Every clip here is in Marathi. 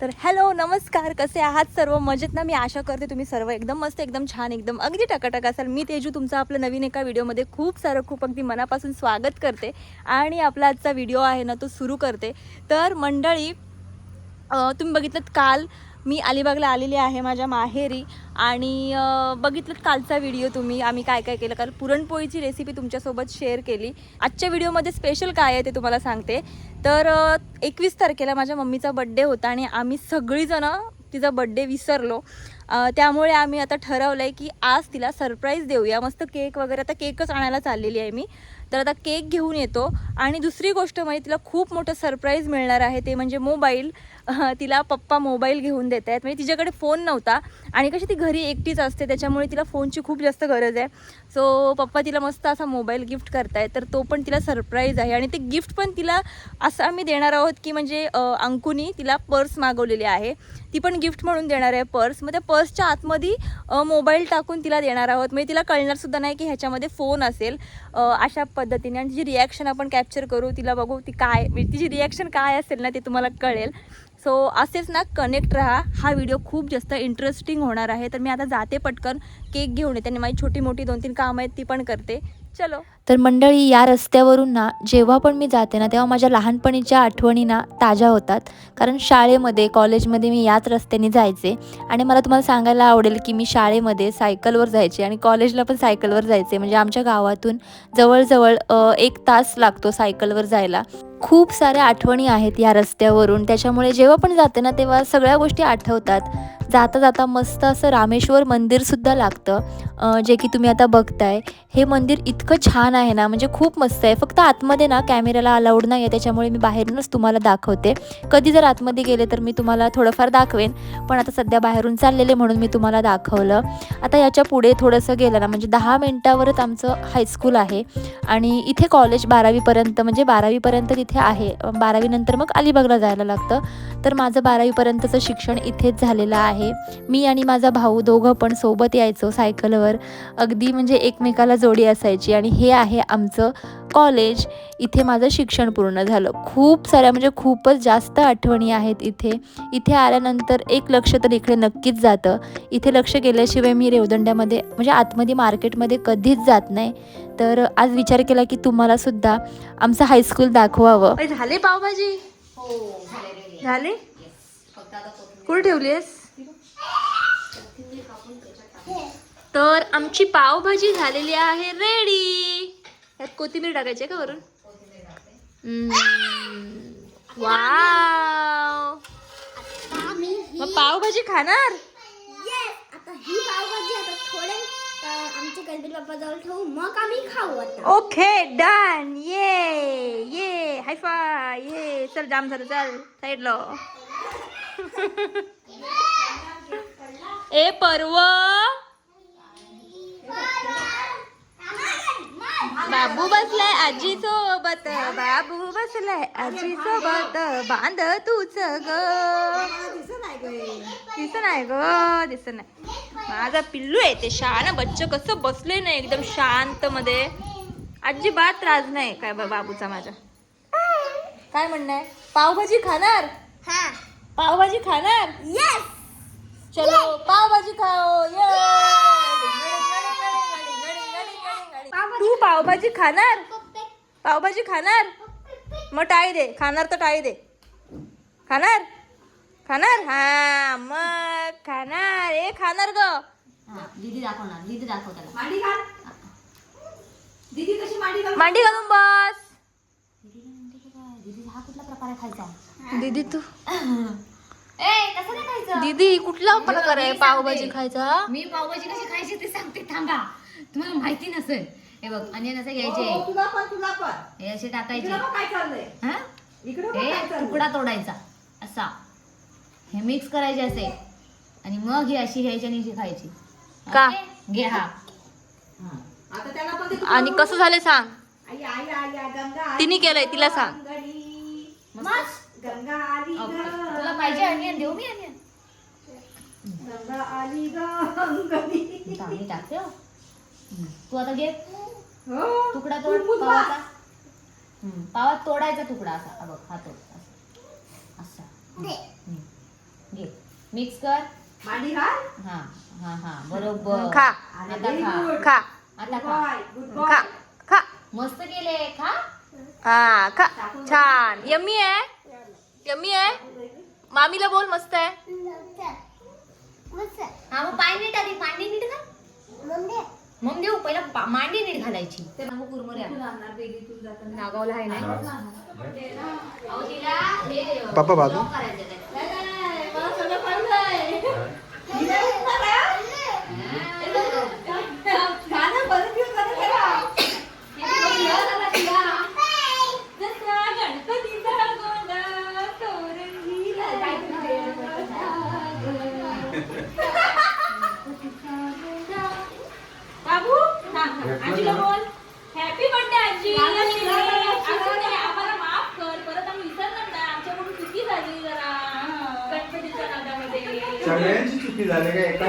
तर हॅलो नमस्कार. कसे आहात सर्व? मजेत ना? मी आशा करते तुम्ही सर्व एकदम मस्त एकदम छान एकदम अगदी टकाटक असाल. मी तेजू तुमचं आपलं नवीन एका व्हिडिओमध्ये खूप सारं खूप अगदी मनापासून स्वागत करते. आणि आपला आजचा व्हिडिओ आहे ना तो सुरू करते. तर मंडळी तुम्ही बघितलं काल मी अलिबागला आलेली आहे माझ्या माहेरी आणि बघितलं कालचा व्हिडिओ तुम्ही आम्ही काय काय केलं. काल पुरणपोळीची रेसिपी तुमच्यासोबत शेअर केली. आजच्या व्हिडिओमध्ये स्पेशल काय आहे ते तुम्हाला सांगते. तर एकवीस तारखेला माझ्या मम्मीचा बड्डे होता आणि आम्ही सगळीजणं तिचा बड्डे विसरलो. त्यामुळे आम्ही आता ठरवलं आहे की आज तिला सरप्राईज देऊया. मस्त केक वगैरे आता केकच आणायला चाललेली आहे मी. तर आता केक घेऊन येतो. आणि दुसरी गोष्ट म्हणजे तिला खूप मोठं सरप्राईज मिळणार आहे. ते म्हणजे मोबाईल तिला पप्पा मोबाईल घेऊन देत आहेत. म्हणजे तिच्याकडे फोन नव्हता. आणि कशी ती घरी एकटीच असते त्याच्यामुळे तिला फोनची खूप जास्त गरज आहे. सो पप्पा तिला मस्त असा मोबाईल गिफ्ट करतायत. तर तो पण तिला सरप्राईज आहे. आणि ते गिफ्ट पण तिला असं आम्ही देणार आहोत की म्हणजे अंकुनी तिला पर्स मागवलेली आहे. ती पण गिफ्ट म्हणून देणार आहे पर्स मग त्या पर्सच्या आतमध्ये मोबाईल टाकून तिला देणार आहोत. म्हणजे तिला कळणारसुद्धा नाही की ह्याच्यामध्ये फोन असेल. अशा पद्धतीने आणि जी रिॲक्शन आपण कॅप्चर करू तिला बघू ती काय म्हणजे तिची रिॲक्शन काय असेल ना ते तुम्हाला कळेल. सो असेच ना कनेक्ट राहा. हा व्हिडिओ खूप जास्त इंटरेस्टिंग होणार आहे. तर मी आता जाते पटकन केक घेऊन येते आणि माझी छोटी मोठी दोन तीन कामं आहेत ती पण करते. चलो. तर मंडळी या रस्त्यावरून ना जेव्हा पण मी जाते ना तेव्हा माझ्या लहानपणीच्या आठवणी ना ताज्या होतात. कारण शाळेमध्ये कॉलेजमध्ये मी याच रस्त्याने जायचे. आणि मला तुम्हाला सांगायला आवडेल की मी शाळेमध्ये सायकलवर जायचे आणि कॉलेजला पण सायकलवर जायचे. म्हणजे आमच्या गावातून जवळजवळ एक तास लागतो सायकलवर जायला. खूप साऱ्या आठवणी आहेत या रस्त्यावरून. त्याच्यामुळे जेव्हा पण जाते ना तेव्हा सगळ्या गोष्टी आठवतात. जाता जाता मस्त असं रामेश्वर मंदिरसुद्धा लागतं जे की तुम्ही आता बघताय. हे मंदिर इतकं छान आहे ना म्हणजे खूप मस्त आहे. फक्त आतमध्ये ना कॅमेऱ्याला अलाउड नाही आहे त्याच्यामुळे मी बाहेरूनच तुम्हाला दाखवते. कधी जर आतमध्ये गेले तर मी तुम्हाला थोडंफार दाखवेन पण आता सध्या बाहेरून चाललेले म्हणून मी तुम्हाला दाखवलं. आता याच्यापुढे थोडंसं गेलं ना म्हणजे दहा मिनटावरच आमचं हायस्कूल आहे. आणि इथे कॉलेज बारावीपर्यंत म्हणजे बारावीपर्यंत तिथे आहे. बारावीनंतर मग अलिबागला जायला लागतं. तर माझं बारावीपर्यंतचं शिक्षण इथेच झालेलं आहे. मी आणि माझा भाऊ दोघं पण सोबत यायचो सायकलवर. अगदी म्हणजे एकमेकाला जोडी असायची आणि हे आहे आमचं कॉलेज. इथे माझं शिक्षण पूर्ण झालं. खूप साऱ्या म्हणजे खूपच जास्त आठवणी आहेत इथे. इथे आल्यानंतर एक लक्ष तर इकडे नक्कीच जातं. इथे लक्ष गेल्याशिवाय मी रेवदंड्यामध्ये म्हणजे आतमध्ये मार्केटमध्ये कधीच जात नाही. तर आज विचार केला की तुम्हाला सुद्धा आमचं हायस्कूल दाखवावं. झाले पावभाजी? झाले. कुठे ठेवलीस तर आमची पावभाजी झालेली आहे रेडी यात कोथिंबीर टाकायची का वरून? वाव. मग पावभाजी खाणार? ही गणपती बाप्पा जवळ ठेवू. मग आम्ही खाऊ ओके डन ये ये हाय फाय ये चल जाम झालं चल. साईडला ए पर्व. बाबू बसलाय आजी सोबत बाबू बसलाय आजी सोबत. बांध तूच ग. दिस नाही ग दिस नाही. माझा पिल्लू आहे ते शान बच्च कसं बसले नाही एकदम शांत मध्ये अजिबात त्रास नाही काय बाबूचा माझ्या. काय म्हणणं आहे पावभाजी खाणार? हा. पावभाजी खाणार? येस चलो पावभाजी खाओ. ये तू पावभाजी खाणार? पावभाजी खाणार? मग टाळी दे. खाणार तर टाळी दे. खाणार? खाणार? हा मग खाणार. ए खाणार ग. दीदी दाखवणार दीदी दाखव त्याला. मांडी घालून बस. दीदी हा कुठला प्रकार आहे खायचा? दीदी तू. ए तसं नाही खायचं? दीदी कुठला प्रकार आहे पावभाजी खायचा? मी पावभाजी कशी खायची ते सांगते. थांबा. तुम्हाला माहिती नसेल. हे बघ आणि असं घ्यायचे. हे असे टाकायचे. हा? हे तुकडा तोडायचा असा. हे मिक्स करायचे असे. आणि मग ही अशी घ्यायची आणि अशी खायची. का? ओके? घे हा. आणि कसं झालं सांग? तिने केलंय तिला सांग. मस्त. ओके. तुला पाहिजे अनियन देऊ मी अनियन. चांगली टाकते हो. तू आता घे. तुकडा तोड पावाचा. हम्म. पावा तोडायचा तुकडा असा. हा बघ हा तोड. असा. हम्म. मिक्स कर. हा हा हा. बरोबर. खा. आता खा. खा. आता खा. गुड खा. खा. मस्त केले. खा. हा खा. छान. यम्मी आहे? यम्मी आहे? मामीला बोल मस्त आहे. हा मग पाय नीट आधी. मांडी नीट घाल. मग देऊ पहिला मांडी नीट घालायची. ते मग कुरमुऱ्या नागावला आहे हे. पप्पा बाजू. lock करायचं त्यात. गाणं परत घेऊन गाणं करा. बाबू आजीला बोल हॅपी बर्थडे आजी असं नाही, आम्हाला माफ कर परत आम्ही विसरणार नाही आमच्याकडून चुकी झाली जरा गणपतीच्या नादामध्ये सगळ्यांची चुकी झाली का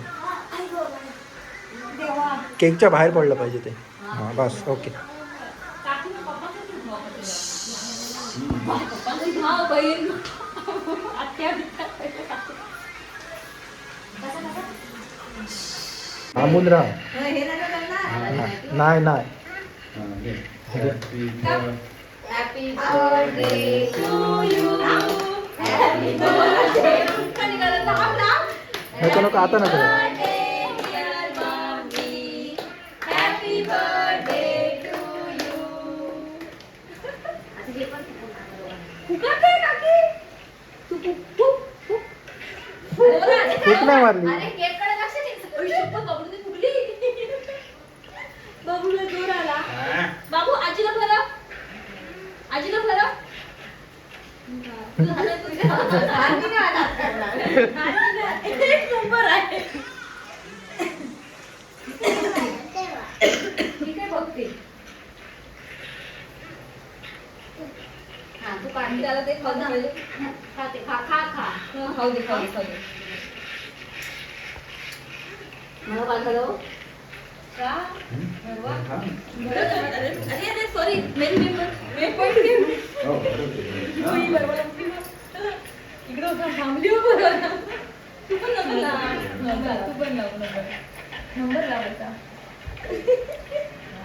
केकच्या बाहेर पडलं पाहिजे ते. हां बस ओके. थांबून राहा नाही. नाही. नको नको आता नको. खूप नाही मारली. बाबू आजीला आजीला एक नंबर आहे. ठीक आहे बघते हा तू त्याला ते खाऊ दे. खा ते खा खा खा. खाऊ दे खाऊ दे खाऊ दे. सॉरी इकडे होता थांबली हो. तू पण नंबर लाव. तू पण लाव नंबर. नंबर लावायचा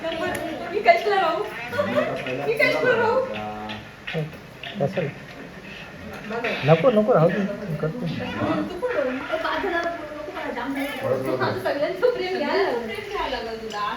नंबर मी कशला राहू मी कशला राहू कसं नको नको राहू दे. करतो तू पण राहू. ए, पाच जणांना बोलू नको मला, जाम नाही. माझं सगळ्यांचं प्रेम घ्यायला लागलं. प्रेम घ्यायला लागलं तुला.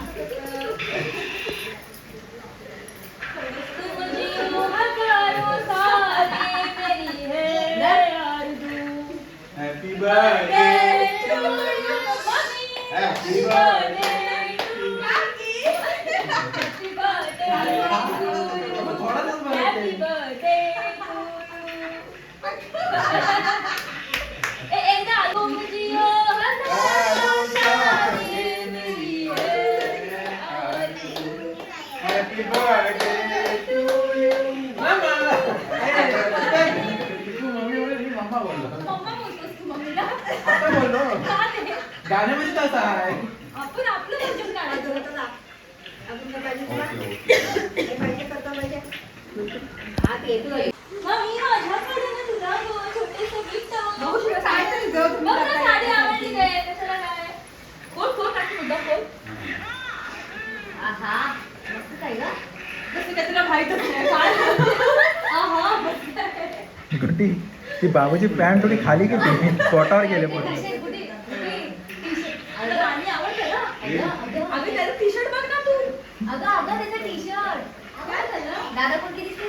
गाण्यामध्ये तसं आहे आपण आपलं वर्जन काढायचं होतं ना. काय पाहिजे तुला? पाहिजे करता पाहिजे. हा ते तू मम्मी, माझ्याकडे ना तुला छोटंसं आहे. बघू शकता, काय तरी तुम्ही बघ ना, करताय. साडी आवडली काय कशाला काय कोण कोण टाकी मुद्दा कोण आहा मस्त काय ग जसं काय तुला माहितच नाही. काय ती बाबाची पॅन्ट थोडी खाली गेली. पोटावर गेले पोट अगं त्याचा टी शर्ट बघ ना तू अगं अगं त्याचा टी शर्ट काय झालं दादा पण किती दिसते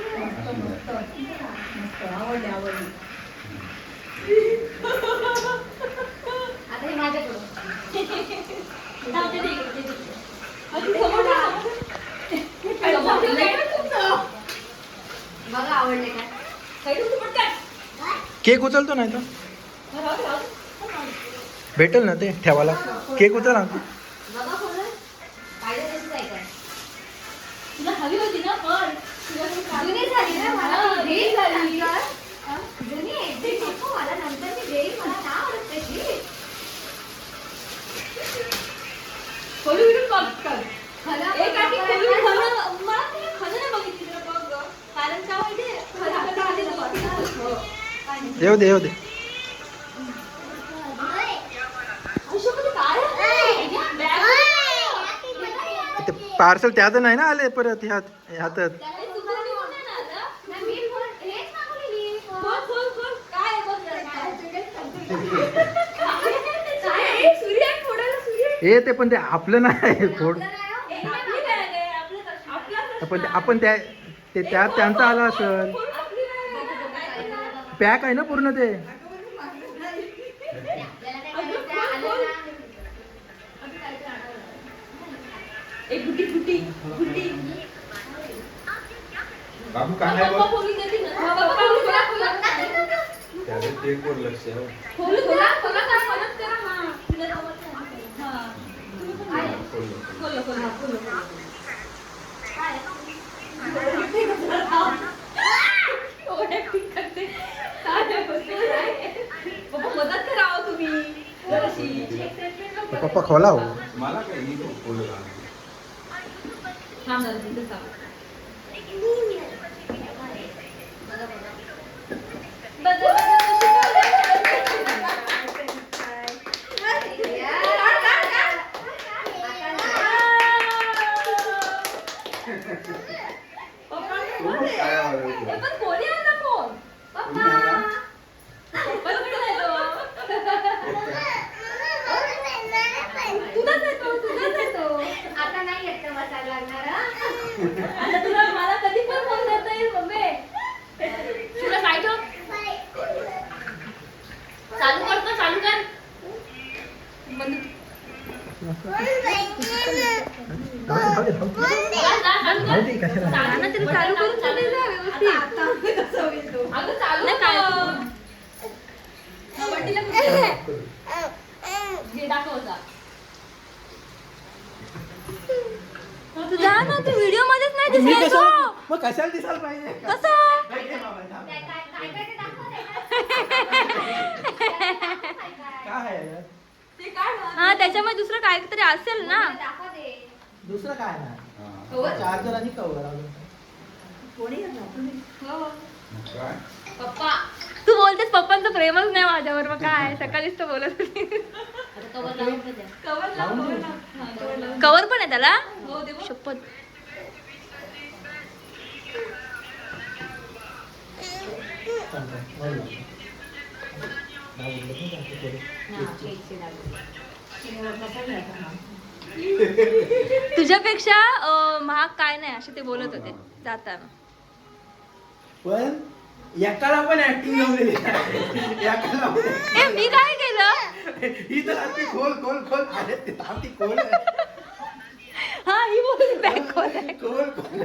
आवडली आवडली आता हे माझ्याकडून बघा आवडले काय केक उचलतो नाही तर? भेटेल ना ते ठेवायला? केक उचल ना. बघा खोलून पाहिजे तशीच आहे काय तुला हवी होती ना पण जुनी झाली ना मला ती घेईल झाली. जुनी आहे ती नको मला नंतर मी घेईल मला ना आवडत तशी. खोलू बिलू बघ कर खरं एक आधी बघा, खोलू बघा. खरं मला ते खरं नाही बघितली जरा बघ गं. कारण का माहितीये खरं कधी कधी बघितलं. येऊ दे येऊ दे ते पार्सल त्याचं नाही ना आले परत ह्यात आहे. हे ते पण ते आपलं नाही फोड आपण त्या ते त्यात त्यांचा आला असेल? पॅक आहे ना पूर्ण ते? काय आहे, पप्पा मदत करा हो तुम्ही जराशी. पप्पा खोला हो मला काय मी खूप खोललं लहान. थांब जरा, तिथं थांब. खूप काय आवडलं. पण कोणी आणला फोन? कोणी आणला? पप्पाकडे आहे तो. तुझाच आहे तो, तुझाच आहे तो. आता नाही येत का बसायला लागणार हा? आता तुला मला कधी पण फोन करता येईल मम्मी तुला काय ठेव चालू कर तर चालू कर बंद- जाऊ दे, जाऊ दे. जा, जा, चालू जाऊ कर. दे, कशाला सांगा ना तरी चालू करून तर दे जा व्यवस्थित. अगं चालू कर. हा, बंटीला कुठे? जे दाखव जा. तू व्हिडिओ मध्येच नाही मी कशाला मग कशाला दिसायला पाहिजे? कसं? काय काय काय काय ते दाखव रे. काय आहे यार? ते काय हा त्याच्यामध्ये दुसरं काहीतरी असेल ना. दाखव दे. दुसरं काय नाही हा. चार्जर आणि कवर काय? पप्पा. तू बोलतेस पप्पांचं प्रेमच नाही माझ्यावर. मग काय सकाळीच तर बोलत होती. आता कवर लावून का द्या? कवर लाव कवर लाव. हा, cover लाव. कवर पण आहे त्याला? हो दे बघ. शपथ. तुझ्यापेक्षा महाग काय नाही असे ते बोलत होते जाताना. पण एकाला पण ऍक्टिंग जमलेली. एकाला मी काय केलं? ही तर आमची खोल खोल खोल. अरे ते आमची खोल हा ही बोलली बॅक खोल खोल खोल.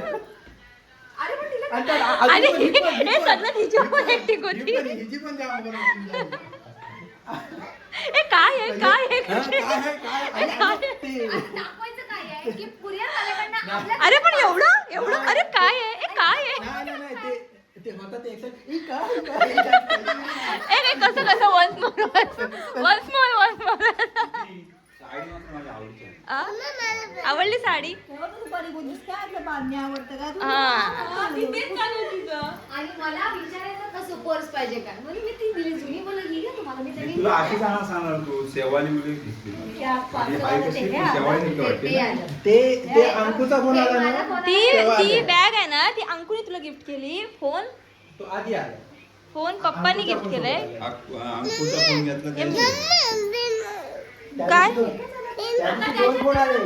आणि ही सगळं होती. हिची पण जाम बरोबर. ए काय आहे काय हा, आहे अरे पण एवढं एवढं अरे काय आहे? ए काय आहे? ही ही? ही? ए कसं? कसं once more once more once more sari मात्र माझ्या आवडीची आहे. आवडली साडी हा आणि मला विचारायचं कसं पर्स पाहिजे काय म्हणून मी ती दिली जुनी बोल ही घ्या तुम्हाला मी मी तुला अशी सांगणार सांगणार तू शेवाली मुली दिसली या आणि बाई कशी ते घ्या. शेवाळी नको वाटते ते ना? आलं. ते ते अंकुचा फ़ोन आला मला ना ती तेव्हा ती आलं. बॅग आहे ना ती अंकुने तुला गिफ्ट केली फ़ोन तो आधी आला फ़ोन पप्पानी गिफ्ट केलंय अंकुचा फ़ोन घेतला त्याने. काय फोन आले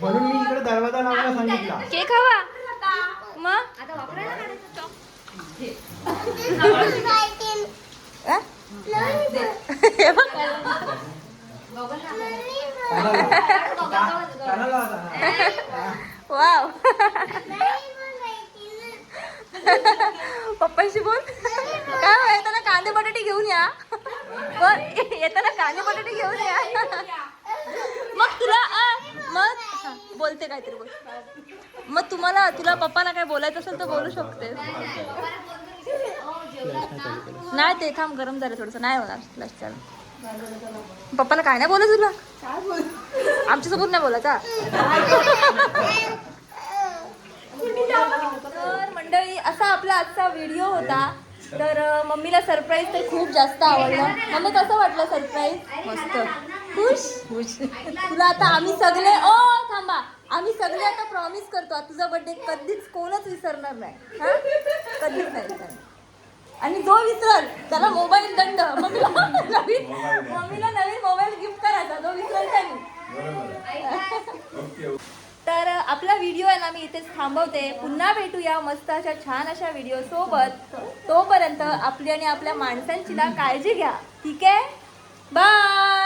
म्हणून मी इकडे दरवाजा लावायला सांगितला. केक हवा. मग? अ? हे. बघ. कानाला आता. वाव पप्पांशी बोल. काय हो, येताना कांदे बटाटे घेऊन या. बोल येताना कांदे बटाटे घेऊन या. मग तुला अ, मग? हा, बोलते काहीतरी बोल. मग तुम्हाला तुला पप्पाला काय बोलायचं असेल तर बोलू शकते. नाही ते थांब गरम झालं थोडस. नाही होणार फ्लॅश चालू. पप्पाला काय नाही बोलत तुला? आमच्यासोबत नाही बोलायचा तर मंडळी असा आपला आजचा व्हिडिओ होता. तर अं, मम्मीला सरप्राईज तर खूप जास्त आवडलं. मम्मी कसं वाटलं सरप्राईज? मस्त. खुश? खुश. तुला आता आम्ही सगळे ओ थांबा. आम्ही सगळे आता प्रॉमिस करतो. तुझा बर्थडे कधीच कोणच विसरणार नाही. हा? कधीच नाही विसरणार. आणि जो विसरल त्याला मोबाईल दंड. मम्मीला नवीन मम्मीला नवीन मोबाईल गिफ्ट करायचा. जो विसरल त्याने. तर आपला व्हिडिओ आहे ना मी इथेच थांबवते. पुन्हा भेटूया मस्त अशा छान अशा व्हिडिओ सोबत. तोपर्यंत आपली आणि आपल्या माणसांची ना काळजी घ्या. ठीक आहे? बाय